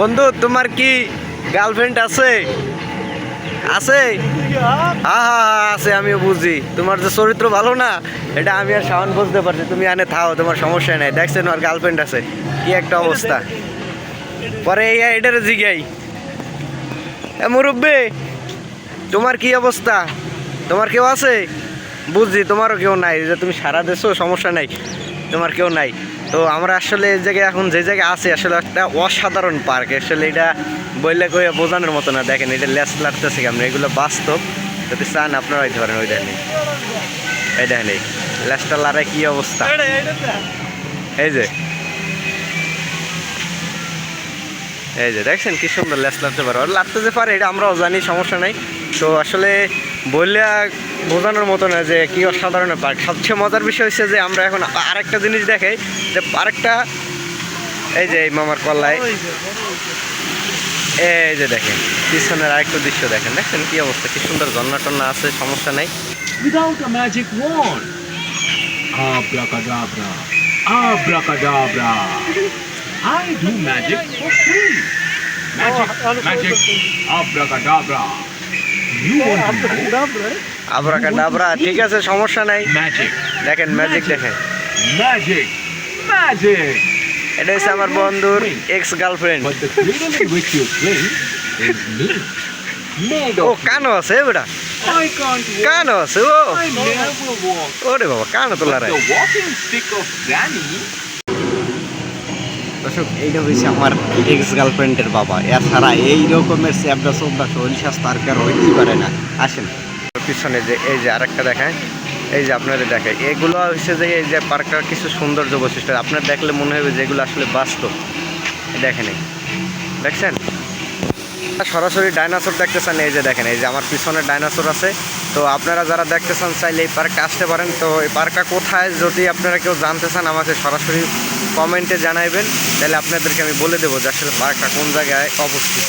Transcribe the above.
বন্ধু, তোমার কি গার্লফ্রেন্ড আছে? আছে? হ্যাঁ হ্যাঁ হ্যাঁ আছে, আমিও বুঝি তোমার যে চরিত্র ভালো না, এটা আমি আর শাওন বুঝতে পারছি। তুমি আনে থাও, তোমার সমস্যা নাই। দেখছেন তোমার গার্লফ্রেন্ড আছে। কি একটা অবস্থা। পরে এই এটারে জিগাই। এ মুরব্বী, তোমার কি অবস্থা? তোমার কেউ আছে? বুঝছি, তোমারও কেউ নাই। যে তুমি সারা দেশও সমস্যা নাই। তোমার কেউ নাই। তো আমরা আসলে এই জায়গায় এখন যে জায়গায় আছি আসলে একটা অসাধারণ পার্ক। আসলে এটা বললে কই বোঝানোর মতো না দেখেন এটা লেস লাগতেছে কেমন এগুলো বাস্তব। যদি চান আপনারা হইতে পারেন ওই দেখেন এই। দেখেন এই লেসটা লারে কি অবস্থা? এই যে। এই যে দেখছেন কি সুন্দর লেস লাগতে পারে। আর লাগতে যে পারে এটা আমরাও জানি সমস্যা নাই। তো আসলে বললে বোঝানোর মতো না যে কি অসাধারণ পার্ক সবচেয়ে মজার বিষয় হচ্ছে যে আমরা এখন আরেকটা জিনিস দেখাই যে পার্কটা এই যে এই মামার কল্লায় এই যে দেখেন পিছনের আরেকটা দৃশ্য দেখেন দেখেন কি অবস্থা কি সুন্দর ঝর্ণা টন্না আছে সমস্যা নাই abracadabra. I do magic for free. Magic, magic, abracadabra. You want to know আবরাকা ডাবরা ঠিক আছে সমস্যা নাই দেখেন ম্যাজিক দেখেন magic. এটা হচ্ছে আমার বন্ধুর এক্স গার্লফ্রেন্ড ও কানো আছে বেটা. কানো আছে ও. ওরে বাবা কানো তোলা But দর্শক, এইটা হয়েছে আমার এক্স গার্লফ্রেন্ডের বাবা। এছাড়া এই রকমের চ্যাপটা চোদ্দা শরীর স্বাস্থ্য আর কার হইতেই পারে না। আসেন। পিছনে যে, এই যে আরেকটা দেখায়, এই যে আপনাদের দেখায়, এগুলো হচ্ছে যে, এই যে পার্কটার কিছু সৌন্দর্য বৈশিষ্ট্য, আপনার দেখলে মনে হবে যে এগুলো আসলে বাস্তব। দেখেন দেখছেন? সরাসরি ডাইনোসর দেখতেছেন, এই যে দেখেন, এই যে আমার পিছনে ডাইনোসর আছে। তো আপনারা যারা দেখতে চান, চাইলে এই পার্কে আসতে পারেন। তো এই পার্কটা কোথায়, যদি আপনারা কেউ জানতে চান, আমাকে সরাসরি কমেন্টে জানাইবেন। তাহলে আপনাদেরকে আমি বলে দেবো যে আসলে পার্কটা কোন জায়গায় অবস্থিত।